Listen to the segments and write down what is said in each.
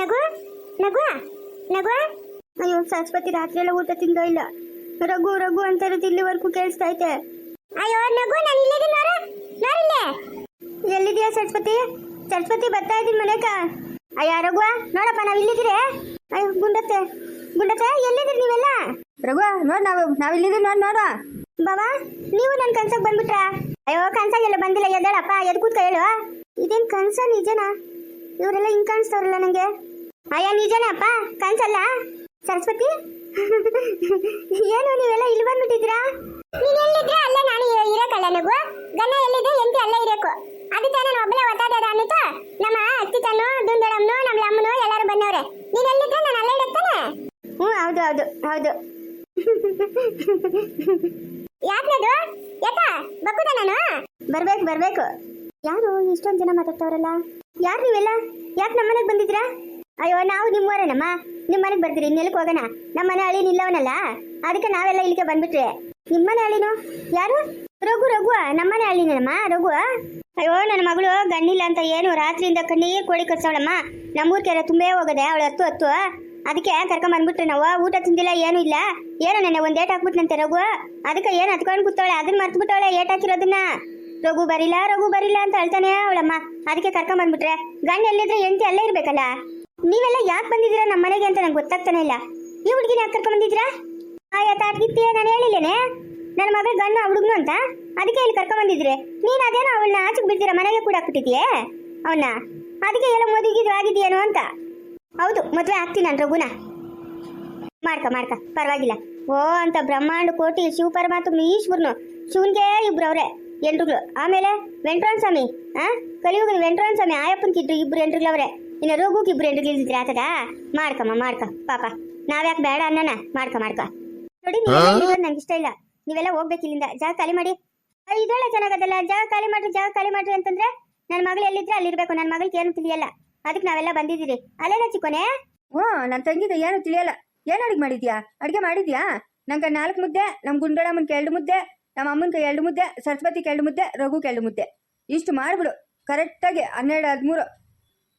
ನಗು ನಗು ನಗು ಅಯ್ಯೋ, ಸರಸ್ವತಿ ರಾತ್ರಿ ಎಲ್ಲ ಊಟ ತಿಂದೋ ಇಲ್ಲ. ರಘು ರಘು ಅಂತ ಇರೋದು ಇಲ್ಲಿವರೆಗೂ ಕೇಳಿಸ್ತಾ ಐತೆ. ಅಯ್ಯೋ ನಗು ನಾನು ಇಲ್ಲಿದ್ದೀನಿ, ನೋಡು. ನೋಡಿಲ್ಲೇ ಎಲ್ಲಿದ್ಯಾ ಸರಸ್ವತಿ? ಸರಸ್ವತಿ ಬರ್ತಾ ಇದ್ದೀನಿ ಮನೆಕ ಅಯ್ಯೋ ರಘು ನೋಡಪ್ಪ, ನಾವು ಇಲ್ಲಿದ್ದೀರಿ? ಅಯ್ಯೋ, ಗುಂಡತ್ತೆ. ಗುಂಡತ್ತೆ, ಎಲ್ಲಿದ್ದೀರಿ ನೀವೆಲ್ಲ? ರಘು ನೋಡ್ ನಾವು ನಾವು ಇಲ್ಲಿದ್ದೀವಿ, ನೋಡ್, ನೋಡು. ಬಾಬಾ ನೀವು ನನ್ನ ಕನ್ಸಕ್ ಬಂದ್ಬಿಟ್ರ? ಅಯ್ಯೋ ಕನ್ಸಾಗೆಲ್ಲ ಬಂದಿಲ್ಲ, ಎದ್ದೇಳಪ್ಪ ಎದ್ ಕೂತ್ಕ, ಹೇಳು. ಇದೇನ್ ಕನ್ಸ ನಿಜನಾ? ಇವರೆಲ್ಲ ಹಿಂಗ್ ಕಾಣಿಸ್ತಾವ್ರಲ್ಲ ನಂಗೆ? ಅಯ್ಯ ನಿಜನಪ್ಪ ಕನ್ಸಲ್ಲ? ಸರಸ್ವತಿ? ಏನು ನೀವೆಲ್ಲ ಇಲ್ಲಿ ಬಂದ್ಬಿಟ್ಟಿದ್ರಾ ನೀನ್ ಎಲ್ಲಿದ್ರೆ ಅಲ್ಲೇ ನಾನು ಇರ- ಇರಕ್ಕಲ್ಲ ನಗು ಗನ್ನ ಎಲ್ಲಿದೆ? ಎಂತಿ ಅಲ್ಲೇ ಇರಬೇಕು. ಅದಕ್ಕೆ ನಾನು ಒಬ್ಬನೇ ಒತ್ತಾದ ಅನ್ನಿತು ನಮ್ಮ ಅತ್ತಿ ತನ್ನು ನಮ್ಮ ಅಮ್ಮನು ಎಲ್ಲರೂ ಬಂದವ್ರೆ. ನೀನ್ ಎಲ್ಲಿದ್ರೆ ನಾನು ಅಲ್ಲೇ ಇಡತ್ತಾನೆ ಹ್ಞೂ ಹೌದು ಹೌದು ಹೌದು. ಯಾಕನದು? ಯಾಕ ಬಕ್ಕುದ ನಾನು? ಬರ್ಬೇಕು ಬರ್ಬೇಕು. ಯಾರು ಇಷ್ಟೊಂದು ಜನ ಮಾತಾಡ್ತಾವ್ರಲ್ಲ? ಯಾರು ನೀವೆಲ್ಲ? ಯಾಕೆ ನಮ್ಮ ಮನೆಗೆ ಬಂದಿದ್ರಾ ಅಯ್ಯೋ, ನಾವು ನಿಮ್ಮವರೇನಮ್ಮ ನಿಮ್ಮ ಮನೆಗೆ ಬರ್ತೀರಿ ಇನ್ನೆಲ್ಲಕ್ಕೆ ಹೋಗೋಣ. ನಮ್ಮ ಮನೆ ಹಳ್ಳಿ ನಿಲ್ಲವನಲ್ಲ? ಅದಕ್ಕೆ ನಾವೆಲ್ಲ ಇಲ್ಲಿಗೆ ಬಂದ್ಬಿಟ್ರೆ ನಿಮ್ಮ ಮನೆ ಯಾರು? ರಘು ರಘು ನಮ್ಮನೆ ಹಳ್ಳಿನಮ್ಮ ರಘು? ಅಯ್ಯೋ, ನನ್ನ ಮಗಳು ಗಣ್ಣಿಲ್ಲ ಅಂತ ಏನು ರಾತ್ರಿಯಿಂದ ಕಣ್ಣಿಗೆ ಕೋಳಿ ಕರ್ಸವಳಮ್ಮ? ನಮ್ಮೂರ್ ಕೆರೆ ತುಂಬೇ ಹೋಗದೆ, ಅವಳು ಹತ್ತು ಹತ್ತು. ಅದಕ್ಕೆ ಕರ್ಕೊಂಡ್ ಬಂದ್ಬಿಟ್ರೆ ನಾವು. ಊಟ ತಿಂದಿಲ್ಲ, ಏನು ಇಲ್ಲ. ಏನೋ ನೆನ್ನೆ ಒಂದ್ ಏಟ್ ಹಾಕ್ಬಿಟ್ನಂತೆ ರಘು. ಅದಕ್ಕೆ ಏನ್ ಹತ್ಕೊಂಡ್ ಕೂತವಳೆ? ಅದನ್ನ ಮರ್ತು ಬಿಟ್ಟವಳೆ ಏಟ್ ಹಾಕಿರೋದನ್ನ? ರಘು ಬರಿಲ್ಲ ರಘು ಬರಿಲ್ಲ ಅಂತ ಹೇಳ್ತಾನೆ ಅವಳಮ್ಮ. ಅದಕ್ಕೆ ಕರ್ಕೊಂಡ್ ಬಂದ್ಬಿಟ್ರೆ. ಗಂಡ ಎಲ್ಲಿದ್ರೆ ಎಂಟಿ ಅಲ್ಲೇ ಇರ್ಬೇಕಲ್ಲ? ನೀವೆಲ್ಲ ಯಾಕೆ ಬಂದಿದ್ದೀರಾ ನಮ್ಮ ಮನೆಗೆ ಅಂತ ನಂಗೆ ಗೊತ್ತಾಗ್ತಾನೆ ಇಲ್ಲ. ಈ ಹುಡುಗಿನ ಯಾಕೆ ಕರ್ಕೊಂಡ್ ಬಂದಿದ್ದೀರಾ? ಆಯಾ ತಾಟ್ಗಿತ್ತಿ ನಾನು ಹೇಳಿಲ್ಲೇನೆ? ನನ್ನ ಮಗ ಗಣ್ಣು ಹುಡುಗನು ಅಂತ? ಅದಕ್ಕೆ ಇಲ್ಲಿ ಕರ್ಕೊಂಡ್ ಬಂದಿದ್ರೆ ನೀನು ಅದೇನೋ ಅವಳನ್ನ ಆಚೆಗೆ ಬಿಡ್ತೀರಾ? ಮನೆಗೆ ಕೂಡ ಹಾಕ್ಬಿಟ್ಟಿದ್ಯೆ ಅವನ್ನ? ಅದಕ್ಕೆ ಎಲ್ಲ ಮದುವೆಗಿದ್ರು ಆಗಿದೆಯೇನೋ ಅಂತ? ಹೌದು, ಮದುವೆ ಆಗ್ತೀನಿ ನಾನು ರಘುನ ಮಾಡ್ಕ ಮಾಡ್ಕ, ಪರವಾಗಿಲ್ಲ. ಓ, ಅಂತ ಬ್ರಹ್ಮಾಂಡ ಕೋಟಿ ಶಿವ ಪರಮಾತ್ಮ ಈಶ್ವರನು ಶಿವನ್ಗೆ ಇಬ್ರು ಅವ್ರೆ ಎಂಟ್ರುಗಳು ಆಮೇಲೆ ವೆಂಟ್ರಾನ್ ಸ್ವಾಮಿ, ಆ? ಕಲಿಯುಗ ವೆಂಟ್ರಾನ್ ಸ್ವಾಮಿ ಆಯಪ್ಪನ್ಕಿದ್ರು ಇಬ್ರು ಎಂಟ್ರುಗಳವ್ರೆ ಇನ್ನು ರೋಗಕ್ಕೆ ಇಬ್ರು ಎಂಟ್ರುಗಳು ಇಲ್ದಿದ್ರೆ ಆತದ? ಮಾಡ್ಕಮ್ಮ ಮಾಡ್ಕ. ಪಾಪ. ನಾವ್ಯಾಕೆ ಬೇಡ ಅನ್ನನ ಮಾಡ್ಕ ಮಾಡ್ಕ. ನೋಡಿ ನಂಗೆ ಇಷ್ಟ ಇಲ್ಲ. ನೀವೆಲ್ಲ ಹೋಗ್ಬೇಕು ಇಲ್ಲಿಂದ. ಜಾಗ ಖಾಲಿ ಮಾಡಿ. ಇದೆಲ್ಲ ಚೆನ್ನಾಗದಲ್ಲ ಜಾಗ ಖಾಲಿ ಮಾಡ್ರಿ ಜಾಗ ಖಾಲಿ ಮಾಡ್ರಿ ಅಂತಂದ್ರೆ ನನ್ನ ಮಗಳು ಎಲ್ಲಿದ್ರೆ ಅಲ್ಲಿರ್ಬೇಕು. ನನ್ನ ಮಗಳಿಗೆ ಏನು ತಿಳಿಯಲ್ಲ. ಅದಕ್ಕೆ ನಾವೆಲ್ಲ ಬಂದಿದ್ದೀರಿ. ಅಲ್ಲೇನ ಚಿಕ್ಕೋನೆ? ಹ್ಞೂ ನನ್ನ ತಂಗಿದ ಏನು ತಿಳಿಯಲ್ಲ. ಏನು ಅಡುಗೆ ಮಾಡಿದ್ಯಾ? ಅಡುಗೆ ಮಾಡಿದ್ಯಾ? ನಂಗೆ ನಾಲ್ಕು ಮುದ್ದೆ ನಮ್ಮ ಗುಂಡಳಮ್ಮನ ಎರಡು ಮುದ್ದೆ ನಮ್ಮ ಅಮ್ಮನ ಎರಡು ಮುದ್ದೆ ಸರಸ್ವತಿ ಎರಡು ಮುದ್ದೆ ರಘು ಎರಡು ಮುದ್ದೆ. ಇಷ್ಟು ಮಾಡಿಬಿಡು. ಕರೆಕ್ಟಾಗಿ ಹನ್ನೆರಡು ಹದಿಮೂರು.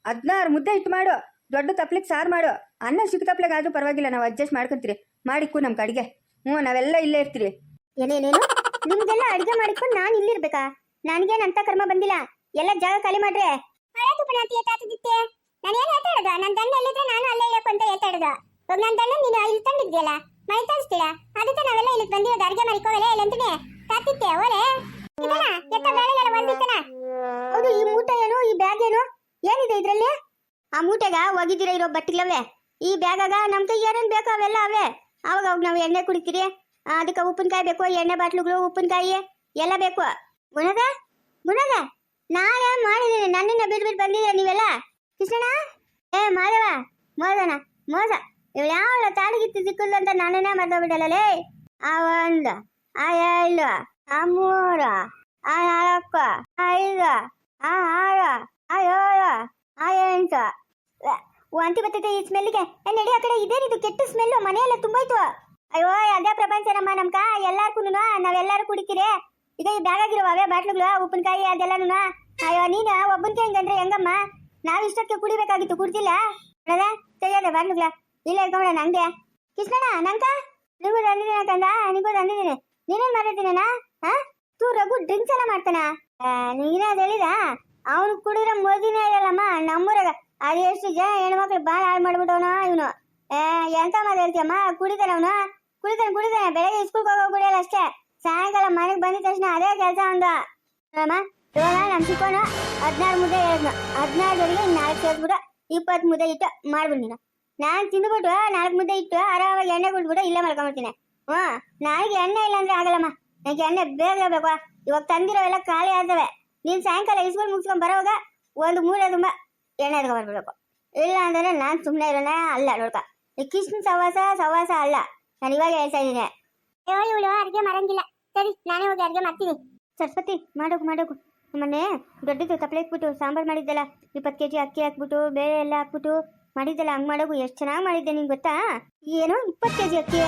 ಹದಿನಾರು ಮುದ್ದೆ ಇಟ್ಟು ಮಾಡು. ದೊಡ್ಡ ತಪ್ಲಿಗೆ ಸಾರು ಮಾಡು. ಅನ್ನ ಸಿಕ್ಕ ತಪ್ಲಿಗೆ ಆದರೂ ಪರವಾಗಿಲ್ಲ ನಾವು ಅಡ್ಜಸ್ಟ್ ಮಾಡ್ಕೊಂತೀರಿ. ಮಾಡಿಕ್ಕು ನಮ್ಮ ಕಡೆಗೆ. ಹ್ಞೂ ನಾವೆಲ್ಲ ಇಲ್ಲೇ ಇರ್ತೀರಿ. ಏನೇನೇನು? ನಿಮ್ಗೆಲ್ಲ ಅಡಿಗೆ ಮಾಡಿಕೊಂಡು ನಾನು ಇಲ್ಲಿರ್ಬೇಕಾ ನನಗೇನು ಅಂತ ಕರ್ಮ ಬಂದಿಲ್ಲ. ಎಲ್ಲ ಜಾಗ ಖಾಲಿ ಮಾಡ್ರೆ. ಹಳೆ ತುಪನಾತಿ ಎತ್ತಾತಿದ್ದೆ ನಾನು ಏನು ಹೇಳ್ತಾ ಇರೋದು? ನನ್ನ ದಂಡ ಎಲ್ಲಿದ್ರೆ ನಾನು ಅಲ್ಲೇ ಇರಬೇಕು ಅಂತ ಹೇಳ್ತಾ ಇರೋದು. ಇವಾಗ ನನ್ನ ದಂಡ ನೀನು ಇಲ್ಲಿ ತಂದಿದ್ಯಲ್ಲ ಮೈ ತರಿಸ್ತೀಯ ಅದಕ್ಕೆ ನಾವೆಲ್ಲ ಇಲ್ಲಿ ಬಂದಿರೋದು ಅಡಿಗೆ ಮಾಡಿಕೋವಲ್ಲ ಇಲ್ಲ ಅಂತೀನಿ ತಾತಿದ್ದೆ ಓಲೆ ಇದನ್ನ ಎತ್ತ ಬೇಳೆಲ್ಲ ಬಂದಿತ್ತನ ಹೌದು ಈ ಮೂಟೆ ಏನು ಈ ಬ್ಯಾಗ್ ಏನು ಏನಿದೆ ಇದ್ರಲ್ಲಿ? ಆ ಮೂಟೆಗ ಒಗಿದಿರ ಇರೋ ಬಟ್ಟಿಗಳವೆ? ಈ ಬ್ಯಾಗಾಗ ನಮ್ ಕೈ ಏನೇನ್ ಬೇಕೋ ಅವೆಲ್ಲ ಅವೇ. ಅವಾಗ ಅವಾಗ ನಾವು ಎಣ್ಣೆ ಕುಡಿತೀರಿ. ಅದಕ್ಕೆ ಉಪ್ಪಿನಕಾಯಿ ಬೇಕು, ಎಣ್ಣೆ ಬಾಟ್ಲುಗಳು, ಉಪ್ಪಿನಕಾಯಿ ಎಲ್ಲ ಬೇಕು. ಮುನಗ ಗುಣದ ನಾಳೆ ಮಾಡಿದ್ದೀನಿ ನನ್ನನ್ನ ಬಿಟ್ಟು ಬಿಟ್ಟು ಬಂದಿದ್ದೀರ ನೀವೆಲ್ಲ? ಕೃಷ್ಣಣ್ಣ? ಏ ಮಾಧವ ಮೋದನ ಮೋಸ ಇವ್ ಯಾವ ತಾಳಿಗಿತ್ತು ಸಿಕ್ಕಲ್ಲ ಅಂತ ನಾನೇನೇ ಮರ್ತೋಗ್ಬಿಟ್ಟಲ್ಲೇ ಆ ಒಂದು ಆ ಏಳು ಆ ಮೂರು, ಆ ನಾಲ್ಕು, ಆ ಐದು, ಆ ಆರು ಅಯ್ಯೋ ಆ ಎಂಟು ವಾಂತಿ ಬರ್ತೈತೆ ಈ ಸ್ಮೆಲ್ಗೆ ನಡಿ ಆ ಕಡೆ. ಇದೇನಿದು ಕೆಟ್ಟ ಸ್ಮೆಲ್ಲು ಮನೆಯೆಲ್ಲ ತುಂಬಾಯ್ತು ಅಯ್ಯೋ, ಅದೇ ಪ್ರಪಂಚ ನಮ್ಮ ನಮ್ಕ ಎಲ್ಲಾರ್ಗೂ ನಾವೆಲ್ಲಾರು ಕುಡಿತೀರಿ. ಈಗ ಈ ಬ್ಯಾಗ್ ಆಗಿರೋ ಅವೇ ಬಾಟ್ಲುಗಳು, ಉಪ್ಪಿನಕಾಯಿ ಅದೆಲ್ಲನು ಅಯ್ಯೋ, ನೀನು ಒಬ್ಬನ್ಕೆ ಹೆಂಗಂದ್ರೆ ಹೆಂಗಮ್ಮ? ನಾವ್ ಇಷ್ಟಕ್ಕೆ ಕುಡಿಬೇಕಾಗಿತ್ತು ಕುಡ್ತಿಲ್ಲ ನೋಡದ ತೆಗಿಯೋದ ಬಾಟ್ಲುಗಳ. ಇಲ್ಲ ಇಟ್ಕೊಂಡ ನಂಗೆ ಕೃಷ್ಣಣ್ಣ, ನಂಕ? ನಿಗೂ ತಂದಿದ್ದೀನಿ ಕಂದ ನಿಗೂ ತಂದಿದ್ದೀನಿ. ನೀನೇನ್ ಮಾಡಿದ್ದೀನಣ್ಣ ಹಾ ತೂ ರಘು ಡ್ರಿಂಕ್ಸ್ ಎಲ್ಲ ಮಾಡ್ತಾನ? ನೀನೇ ಅದ್ ಹೇಳಿದ? ಅವನು ಕುಡಿದ್ರೆ ಮೋದಿನೇ ಇರಲ್ಲಮ್ಮ, ನಮ್ಮೂರಾಗ. ಅದು ಎಷ್ಟು ಜನ ಹೆಣ್ಮಕ್ಳು ಬಾಳ ಹಾಳು ಮಾಡ್ಬಿಟ್ಟವನ ಇವನು. ಎಂತ ಮಾತು ಹೇಳ್ತೀಯಮ್ಮ? ಕುಡಿತಾನೆ ಅವನು? ಕುಡಿತಾನೆ ಕುಡಿತಾನೆ. ಬೆಳಗ್ಗೆ ಸ್ಕೂಲ್ಗೆ ಹೋಗೋ ಕುಡಿಯಲ್ಲ ಅಷ್ಟೇ. ಸಾಯಂಕಾಲ ಮನೆಗೆ ಬಂದಿದ ತಕ್ಷಣ ಅದೇ ಕೆಲಸ ಒಂದು ಅಮ್ಮ ಇವಾಗ ನಮ್ಮ ಚಿಕ್ಕವನು ಹದಿನಾರು ಮುದ್ದೆ ಹೇಳಿದ್ನು. ಹದಿನಾರು ನಾಲ್ಕು ಸೇರಿಸ್ಬಿಟ್ಟು ಇಪ್ಪತ್ತು ಮುದ್ದೆ ಇಟ್ಟು ಮಾಡ್ಬಿಡಿ ನೀನು. ನಾನು ತಿಂದ್ಬಿಟ್ಟು ನಾಲ್ಕು ಮುದ್ದೆ ಇಟ್ಟು ಆರಾಮಾಗಿ ಎಣ್ಣೆ ಕುಡ್ಬಿಟ್ಟು ಇಲ್ಲೇ ಮಾಡ್ಕೊಂಬಿಡ್ತೀನಿ ಹ್ಞೂ ನನಗೆ ಎಣ್ಣೆ ಇಲ್ಲ ಅಂದ್ರೆ ಆಗಲ್ಲಮ್ಮ. ನನಗೆ ಎಣ್ಣೆ ಬೇಗ ಬೇಕು ಇವಾಗ ತಂದಿರೋ ಎಲ್ಲ ಖಾಲಿ ಆಗ್ತವೆ. ನೀನು ಸಾಯಂಕಾಲ ಇಸ್ಕೊಂಡು ಮುಗಿಸ್ಕೊಂಡು ಬರೋವಾಗ ಒಂದು ಮೂಲೆ ತುಂಬ ಎಣ್ಣೆ ಬರ್ಬೇಕು ಇಲ್ಲ ಅಂದ್ರೆ ನಾನು ಸುಮ್ನೆ ಇರೋಣ ಅಲ್ಲ ನೋಡ್ಕ. ಈ ಕೃಷ್ಣ ಸವಾಸ ಸವಾಸ ಅಲ್ಲ. ನಾನು ಇವಾಗ ಹೇಳ್ತಾ ಇದ್ದೀನಿ. ಇವಳು ಅಡುಗೆ ಮಾಡಂಗಿಲ್ಲ. ಸರಿ ನಾನೇ ಹೋಗಿ ಅಡುಗೆ ಮಾಡ್ತೀನಿ. ಸರಸ್ವತಿ ಮಾಡೋಕು ಮಾಡೋಕು. ಮೊನ್ನೆ ದೊಡ್ಡದು ತಪ್ಪಲೆ ಹಾಕ್ಬಿಟ್ಟು ಸಾಂಬಾರ್ ಮಾಡಿದ್ದಲ್ಲ. ಇಪ್ಪತ್ತು ಕೆ ಜಿ ಅಕ್ಕಿ ಹಾಕ್ಬಿಟ್ಟು ಬೇಳೆ ಎಲ್ಲ ಹಾಕ್ಬಿಟ್ಟು ಮಾಡಿದ್ದಲ್ಲ ಹಂಗೆ ಮಾಡೋಕು ಎಷ್ಟು ಚೆನ್ನಾಗಿ ಮಾಡಿದ್ದೆ ನಿಂಗೆ ಗೊತ್ತಾ? ಏನು ಇಪ್ಪತ್ತು ಕೆ ಜಿ ಅಕ್ಕಿ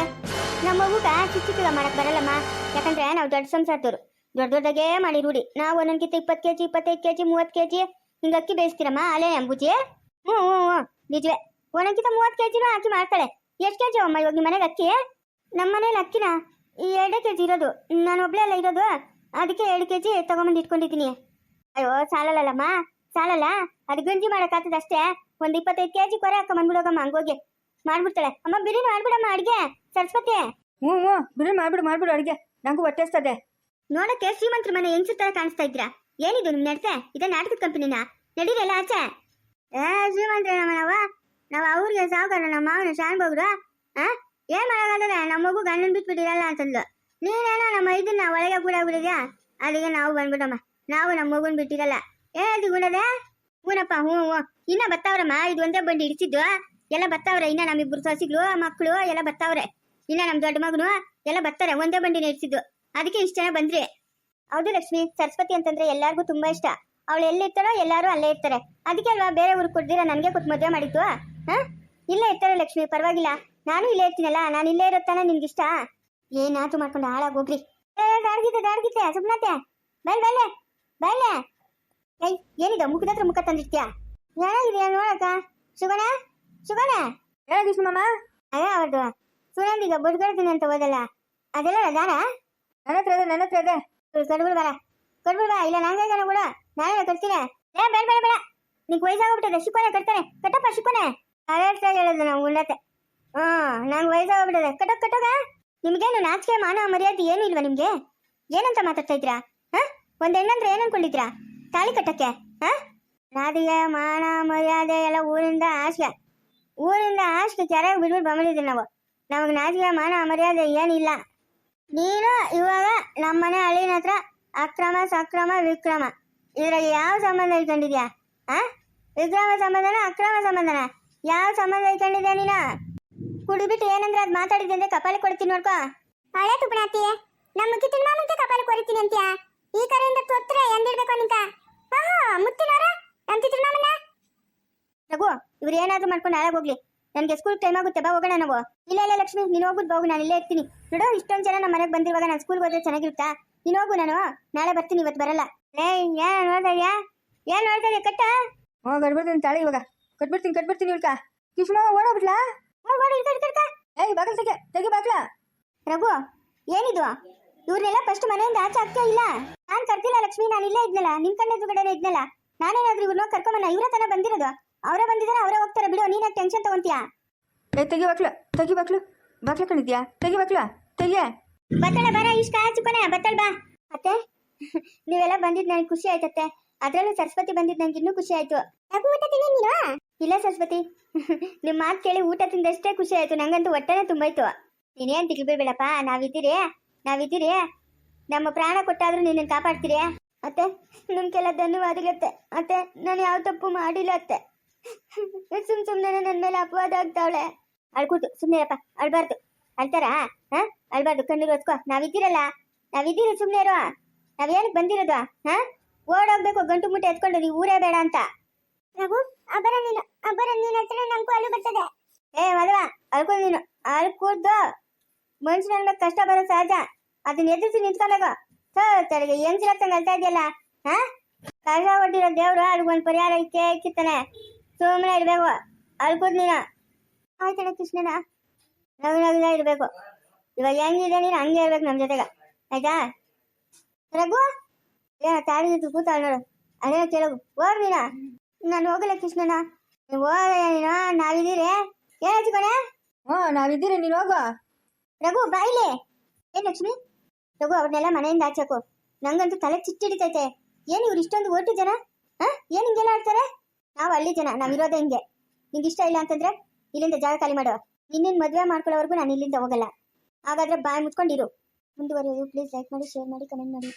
ನಮ್ಮ ಊಟ ಚಿಕ್ಕ ಮಾಡಕ್ ಬರಲ್ಲಮ್ಮ. ಯಾಕಂದ್ರೆ ನಾವು ದೊಡ್ಡ ಸಂಸಾರದವ್ರು. ದೊಡ್ಡ ದೊಡ್ಡಗೆ ಮಾಡಿ ರೂಢಿ. ನಾವು ಒಂದೊಂದ್ಕಿಂತ ಇಪ್ಪತ್ತು ಕೆ ಜಿ ಇಪ್ಪತ್ತೈದು ಕೆ ಜಿ ಮೂವತ್ತು ಕೆ ಜಿ ಹಿಂಗೆ ಅಕ್ಕಿ ಬೇಯಿಸ್ತೀರಮ್ಮ? ಅಲೆ ಅಂಬುಜಿ? ಹ್ಞೂ ಹ್ಞೂ ಹ್ಞೂ ನಿಜವೇ. ಒಂದೊಂದ್ಕಿಂತ ಮೂವತ್ತು ಕೆ ಜಿನೂ ಅಕ್ಕಿ ಮಾಡ್ತಾಳೆ. ಎಷ್ಟು ಕೆ ಜಿ ಅಮ್ಮ ಇವಾಗ ನಿಮ್ಮ ಮನೆಗೆ ಅಕ್ಕಿ? ನಮ್ಮ ಮನೇಲಿ ಅಕ್ಕಿನ ಎರಡೇ ಕೆ ಜಿ ಇರೋದು. ನಾನು ಒಬ್ಳೆ ಅಲ್ಲ ಇರೋದು. ಅದಕ್ಕೆ ಎರಡು ಕೆ ಜಿ ತೊಗೊಂಬಂದು ಇಟ್ಕೊಂಡಿದ್ದೀನಿ. ಅಯ್ಯೋ ಸಾಲಲ್ಲಮ್ಮ ಸಾಲಲ್ಲ? ಅದು ಗಂಜಿ ಮಾಡೋಕ್ಕಾಗ್ತದೆ ಅಷ್ಟೇ. ಒಂದು ಇಪ್ಪತ್ತೈದು ಕೆ ಜಿ ಕೊರೆ ಹಾಕ ಬಂದ್ಬಿಡೋಗಮ್ಮ, ಹಂಗೋಗಿ. ಮಾಡ್ಬಿಡ್ತಾಳೆ. ಅಮ್ಮ, ಬಿರಿಯಾನಿ ಮಾಡ್ಬಿಡಮ್ಮ ಅಡ್ಗೆ. ಸರಸ್ವತಿ. ಹ್ಞೂ ಹ್ಞೂ ಬಿರಿಯಾನಿ ಮಾಡ್ಬಿಡು ಮಾಡ್ಬಿಡು ಅಡುಗೆ. ನಂಗೂ ಹೊಟ್ಟೆಸ್ತದೆ ನೋಡಕ್ಕೆ ಶ್ರೀಮಂತರ ಮನೆ ಹೆಂಗ್ಸು ತರ ಕಾಣಿಸ್ತಾ ಇದ್ರ ಏನಿದು ನಿಮ್ ನಡ್ತೆ? ಇದೇ ನಾಟಕದ ಕಂಪನಿನ? ನಡೀರಲ್ಲ ಆಚೆ? ಏ, ಶ್ರೀಮಂತರ ನಮ್ಮನವ ನಾವು ಅವ್ರಿಗೆ ಸಾವುಕಾರ ನಮ್ಮ ಮಾವನ ಶಾನ್ ಬೋಗ್ರು ಆ? ಏನ್ ಮಾಡಕ್ಕಾಗಲ್ಲ ನಮ್ಮ ಮಗು ಗಂಡನ್ ಬಿಟ್ಬಿಟ್ಟಿರಲ್ಲ ಅಂತಂದ್ಲು. ನೀನೇನೋ ನಮ್ಮ ಇದನ್ನ ಒಳಗೆ ಕೂಡ ಬಿಡಿದ್ಯಾ ಅಲ್ಲಿಗೆ ನಾವು ಬಂದ್ಬಿಡಮ್ಮ. ನಾವು ನಮ್ಮ ಮಗುನ್ ಬಿಟ್ಟಿರಲ್ಲ. ಏನಾಯ್ತು ಗುಣದೆ? ಹೂನಪ್ಪ ಹ್ಞೂ ಹ್ಞೂ. ಇನ್ನ ಬತ್ತಾವ್ರಮ್ಮ? ಇದು ಒಂದೇ ಬಂಡಿ ಹಿಡಿಸಿದ್ದು. ಎಲ್ಲ ಬತ್ತಾವ್ರೆ. ಇನ್ನ ನಮ್ಮಿಬ್ರು ಸೊಸಿಗಳು ಮಕ್ಕಳು ಎಲ್ಲ ಬತ್ತಾವ್ರೆ. ಇನ್ನ ನಮ್ ದೊಡ್ಡ ಮಗನು ಎಲ್ಲ ಬರ್ತಾರೆ ಒಂದೇ ಬಂಡಿನ ಇಡ್ಸಿದ್ದು ಅದಕ್ಕೆ ಇಷ್ಟ ಜನ ಬಂದ್ರಿ. ಹೌದು ಲಕ್ಷ್ಮಿ ಸರಸ್ವತಿ ಅಂತಂದ್ರೆ ಎಲ್ಲಾರ್ಗೂ ತುಂಬಾ ಇಷ್ಟ. ಅವಳು ಎಲ್ಲಿರ್ತಾಳೋ ಎಲ್ಲರೂ ಅಲ್ಲೇ ಇರ್ತಾರೆ. ಅದಕ್ಕೆ ಅಲ್ವಾ ಬೇರೆ ಊರು ಕೊಡ್ದಿರ ನನಗೆ ಕೊಟ್ಟು ಮದುವೆ ಮಾಡಿದ್ದು ಹಾ? ಇಲ್ಲೇ ಇರ್ತಾರೆ ಲಕ್ಷ್ಮಿ ಪರವಾಗಿಲ್ಲ. ನಾನು ಇಲ್ಲೇ ಇರ್ತೀನಲ್ಲ ನಾನು ಇಲ್ಲೇ ಇರುತ್ತಾನೆ ನಿನ್ಗೆ ಇಷ್ಟ? ಏನಾತು ಮಾಡ್ಕೊಂಡು ಹಾಳಾಗಿ ಹೋಗ್ರಿ. ಏ ದಾಡ್ಗಿತೆ ದಾಡ್ಗಿತೆ ಸುಮ್ನತೆ ಬಲ್ಲೆ ಬಲ್ಲೆ ಬೈಲೆ. ಏಯ್ ಏನಿದೆ? ಮುಖದ ಹತ್ರ ಮುಖ ತಂದಿರ್ತೀಯಾ? ಏನಾಗಿದೆಯಾ ನೋಡಕ್ಕ? ಸುಗಣ ಸುಗಣ ಹೇಳ ಕೃಷ್ಣಮ್ಮ ಅದೇ ಅವ್ರದ್ದು ಸುನಂದಿಗ ಬುಡ್ಗಡ್ತೀನಿ ಅಂತ ಹೋದಲ್ಲ. ಅದೆಲ್ಲ ದಾನ ನನ್ನ ಹತ್ರ ಇದೆ, ನನ್ನ ಹತ್ರ ಇದೆ. ಕಟ್ಬಿಡ್ ಬರ. ಕಟ್ಬಿಡ್ ಬಾ, ಇಲ್ಲ ನಂಗೆ ಜನ ಕೂಡ ನಾನೇ ಕಟ್ತೀನಿ. ಏ, ಬೇಡ ಬೇಡ ಬೇಡ. ನಿಂಗೆ ವಯಸ್ಸಾಗ್ಬಿಟ್ಟದೆ ಶಿಕೋನೆ ಕಟ್ತಾನೆ. ಕಟ್ಟಪ್ಪ, ಶಿಕೋನೆ. ಅದೇ ಆಗಿ ಹೇಳೋದು ನಾವು ಉಣ್ಣತೆ ಹ್ಮ್, ನಂಗೆ ವಯಸ್ಸಾಗ್ಬಿಟ್ಟದೆ ಕಟ್ಟೋಗ ಕಟ್ಟೋಗ? ನಿಮ್ಗೇನು ನಾಚಿಕೆ, ಮಾನ, ಮರ್ಯಾದೆ ಏನು ಇಲ್ವಾ ನಿಮ್ಗೆ? ಏನಂತ ಮಾತಾಡ್ತಾ ಇದ್ರಾ ಹಾ? ಒಂದು ಹೆಣ್ಣಂದ್ರೆ ಏನ್ ಅನ್ಕೊಂಡಿದ್ರಾ ತಾಳಿ ಕಟ್ಟಕ್ಕೆ, ಹಾ? ನಾದಿಗೆ, ಮಾನ, ಮರ್ಯಾದೆ ಎಲ್ಲ ಊರಿಂದ ಆಶೆ ಊರಿಂದ ಆಶೆ ಕೆರೆಗೆ ಬಿಡ್ಬಿಟ್ಟು ಬಂದಿದ್ದೀವಿ ನಾವು. ನಮಗೆ ನಾಚಿಕೆ, ಮಾನ, ಮರ್ಯಾದೆ ಏನಿಲ್ಲ. ನೀನು ಇವಾಗ ನಮ್ಮನೆ ಹಳ್ಳಿನ ಹತ್ರ ಅಕ್ರಮ ಸಕ್ರಮ ವಿಕ್ರಮ. ಇದ್ರಾಗ ಯಾವ ಸಂಬಂಧ ಇಟ್ಕೊಂಡಿದ್ಯಾ? ಆ? ವಿಕ್ರಮ ಸಂಬಂಧನ ಅಕ್ರಮ ಸಂಬಂಧನ? ಯಾವ ಸಂಬಂಧ ಇಟ್ಕೊಂಡಿದ್ಯಾ ನೀನು? ಕುಡಿಬಿಟ್ಟು ಏನಂದ್ರೆ ಅದು ಮಾತಾಡಿದ್ದೆ ಅಂದ್ರೆ ಕಪಾಲಿ ಕೊಡ್ತೀನಿ ನೋಡ್ಕೋ. ಹಳೆ ತುಪಣಾತಿ ನಮ್ಮ ಕಿತ್ತಿನ ಮಾಮಂತೆ ಕಪಾಲಿ ಕೊಡ್ತೀನಿ ಅಂತ್ಯಾ? ಈ ಕರೆಯಿಂದ ತೊತ್ರ ಎಂದಿಡ್ಬೇಕು ನಿಂಕ? ಆಹಾ ಮುತ್ತಿನವರ? ನಮ್ಮ ಕಿತ್ತಿನ ಮಾಮನ? ರಘು ಇವ್ರು ಏನಾದ್ರೂ ಮಾಡ್ಕೊಂಡು ಹಾಳಾಗ್ ಹೋಗ್ಲಿ. ನನಗೆ ಸ್ಕೂಲ್ ಟೈಮ್ ಆಗುತ್ತೆ ಬಾ ಹೋಗೋಣ ನಾವು. ಇಲ್ಲ ಇಲ್ಲ ಲಕ್ಷ್ಮಿ ನೀನು ಹೋಗ್ಬಿಟ್ಟು ಹೋಗು ನಾನು ಇಲ್ಲೇ ಇರ್ತೀನಿ. ನೋಡು ಇಷ್ಟೊಂದು ಜನ ನಮ್ಮ ಮನೆಗೆ ಬಂದಿರುವಾಗ ನಾನು ಸ್ಕೂಲ್ಗೆ ಹೋದ್ರೆ ಚೆನ್ನಾಗಿರುತ್ತಾ? ನೀನು ಹೋಗು ನಾನು. ನಾಳೆ ಬರ್ತೀನಿ ಇವತ್ತು ಬರಲ್ಲ. ಏ ಏನ್ ನೋಡ್ತಾ ಇದ್ಯಾ? ಏನ್ ನೋಡ್ತಾ ಇದ್ಯಾ? ಕಟ್ಟ. ಓ ಕಟ್ಬಿಡ್ತೀನಿ ತಾಳಿ ಇವಾಗ. ಕಟ್ಬಿಡ್ತೀನಿ ಕಟ್ಬಿಡ್ತೀನಿ ಓಡೋಗ್ಬಿಟ್ಲಾ ಇಳ್ಕ, ಇಳ್ಕ, ಇಳ್ಕ. ಏಯ್ ಬಾಗಲ್ ತೆಗೆ ತೆಗಿ ಬಾಗ್ಲ. ರಘು ಏನಿದು? ಇವ್ರನ್ನೆಲ್ಲ ಫಸ್ಟ್ ಮನೆಯಿಂದ ಆಚೆ ಆಗ್ತಾ ಇಲ್ಲ. ನಾನ್ ಕರ್ತಿಲ್ಲ ಲಕ್ಷ್ಮಿ ನಾನು ಇಲ್ಲೇ ಇದ್ನಲ್ಲ. ನಿನ್ ಕಣ್ಣ ಎದುರುಗಡೆ ಇದ್ನಲ್ಲ. ನಾನೇನಾದ್ರೂ ಇವ್ರನ್ನ ಕರ್ಕೊಂಬನ್ನ ಇವ್ರ ತನ ಬಂದಿರೋದು? ಅವರೇ ಬಂದಿದ್ದಾರೆ ಅವರೇ ಹೋಗ್ತಾರೆ. ಬಿಡು ನೀನ್ ಟೆನ್ಷನ್ ತಗೊಂತೀಯಾ? ಏ ತೆಗಿ ಬಾಕ್ಲು ತೆಗಿ ಬಾಕ್ಲು ಬಾಕ್ಲ ಕಣಿದ್ಯಾ ತೆಗಿ ಬಾಕ್ಲ ತೆಗಿಯೇ. ಬತ್ತಳ ಬರ ಇಷ್ಟ ಆಚುಕೊನೆ ಬತ್ತಳ ಬಾ. ಅತ್ತೆ ನೀವೆಲ್ಲ ಬಂದಿದ್ ನನಗೆ ಖುಷಿ ಆಯ್ತತ್ತೆ ಅದ್ರಲ್ಲೂ ಸರಸ್ವತಿ ಬಂದಿದ್ ನಂಗೆ ಇನ್ನೂ ಖುಷಿ ಆಯ್ತು. ಯಾಕೆ ಊಟ ತಿನ್ನಿ ನೀನು? ಇಲ್ಲ ಸರಸ್ವತಿ. ನಿಮ್ ಮಾತು ಕೇಳಿ ಊಟ ತಿಂದಷ್ಟೇ ಖುಷಿ ಆಯ್ತು. ನಂಗಂತೂ ಹೊಟ್ಟೆನೇ ತುಂಬಾಯ್ತು. ನೀನೇನ್ ತಿಳ್ಬೇಡಪ್ಪ ನಾವಿದ್ದೀರಿ. ನಾವಿದ್ದೀರಿ. ನಮ್ಮ ಪ್ರಾಣ ಕೊಟ್ಟಾದ್ರೂ ನಿನ್ನ ಕಾಪಾಡ್ತೀರಿ. ಅತ್ತೆ ನಿಮ್ಗೆಲ್ಲ ಧನ್ಯವಾದಗತ್ತೆ ಅತ್ತೆ. ನಾನು ಯಾವ ತಪ್ಪು ಮಾಡಿಲ್ಲ ಅತ್ತೆ. ಸುಮ್ ಸುಮ್ನೆ ನನ್ನ ಮೇಲೆ ಅಪವಾದ ಆಗ್ತಾವಳೆ ಅಳ್ಕೂತು ಸುಮ್ಮನೆರಪ್ಪ ಅಳ್ಬಾರ್ದು. ಅಳ್ತಾರಾ ಹಾ? ಅಳ್ಬಾರ್ದು ಕಣ್ಣೀರು ಹೊತ್ಕೋ ನಾವಿದ್ದೀರಲ್ಲ? ನಾವಿದ್ದೀರಿ ಸುಮ್ಮನೆ ಇರೋ ನಾವೇನಕ್ಕೆ ಬಂದಿರೋದು? ಹಾ? ಓಡೋಗ್ಬೇಕು ಗಂಟು ಮುಟ್ಟೆ ಎತ್ಕೊಂಡು ನೀವು ಊರೇ ಬೇಡ ಅಂತ. ರಘು ಅಬ್ಬರ ನೀನು ಅಬ್ಬರ ನೀನು ಹತ್ರ ನನ್ಗೂ ಅಳು ಬರ್ತದೆ. ಏ ಮದುವ ಅಳ್ಕೊ ನೀನು. ಅಳ್ಕೂಡ್ದು. ಮನುಷ್ಯನ ಮೇಲೆ ಕಷ್ಟ ಬರೋ ಸಹಜ. ಅದನ್ನ ಎದುರಿಸಿ ನಿಂತ್ಕೊಬೇಕು ಸೋ ತನಗೆ ಏನ್ ಅಂತ ಅಳ್ತಾ ಇದೆಯಲ್ಲ? ಹಾ? ಕಷ್ಟ ಕೊಟ್ಟಿರೋ ದೇವ್ರು ಅದಕ್ಕೊಂದು ಪರಿಹಾರ ಇಕ್ಕೇ ಇಕ್ಕಿತ್ತಾನೆ ಸುಮ್ಮನೆ ಇರ್ಬೇಕು. ಅಳ್ಕೂಡ್ ನೀನು. ಆಯ್ತಣ್ಣ ಕೃಷ್ಣನ. ನಗು ನಗುನ ಇರ್ಬೇಕು. ಇವಾಗ ಹೆಂಗಿದೆ ನೀನು? ಹಂಗೆ ಇರ್ಬೇಕು ನಮ್ಮ ಜೊತೆಗ. ಆಯ್ತಾ? ರಘು ಏನ ತಾಯಿ ನಿಂತು ಕೂತಾಳ ನೋಡು. ಅದೇ ಕೇಳಗು ಓರ್ ನೀನ. ನಾನು ಹೋಗಲ್ಲ ಕೃಷ್ಣನ. ನೀವು ನೀನು ನಾವಿದ್ದೀರಿ. ಏನ್ ಓ ಹ್ಞೂ ನಾವಿದ್ದೀರಿ. ನೀನು ಹೋಗು ರಘು ಬಾಯಿಲೆ ಏನ್ ಲಕ್ಷ್ಮಿ? ರಘು ಅವ್ರನ್ನೆಲ್ಲ ಮನೆಯಿಂದ ಆಚೆಕು ನಂಗಂತೂ ತಲೆ ಚಿಟ್ಟಿಡಿತೈತೆ ಏನ್ ಇವ್ರು ಇಷ್ಟೊಂದು ಓಟು ಜನ? ಹಾ? ಏನ್ ಹಿಂಗೆಲ್ಲ ಆಡ್ತಾರೆ? ನಾವು ಹಳ್ಳಿ ಜನ. ನಾವಿರೋದೇ ಹಿಂಗೆ. ನಿಂಗೆ ಇಷ್ಟ ಇಲ್ಲ ಅಂತಂದ್ರೆ ಇಲ್ಲಿಂದ ಜಾಗ ಖಾಲಿ ಮಾಡು ನಿನ್ನಿನ್ ಮದುವೆ ಮಾಡ್ಕೊಳ್ಳೋವರೆಗೂ ನಾನು ಇಲ್ಲಿಂದ ಹೋಗಲ್ಲ. ಹಾಗಾದ್ರೆ ಬಾಯಿ ಮುಚ್ಕೊಂಡಿರು. ಮುಂದುವರಿಯೋದು. ಪ್ಲೀಸ್ ಲೈಕ್ ಮಾಡಿ ಶೇರ್ ಮಾಡಿ ಕಮೆಂಟ್ ಮಾಡಿ.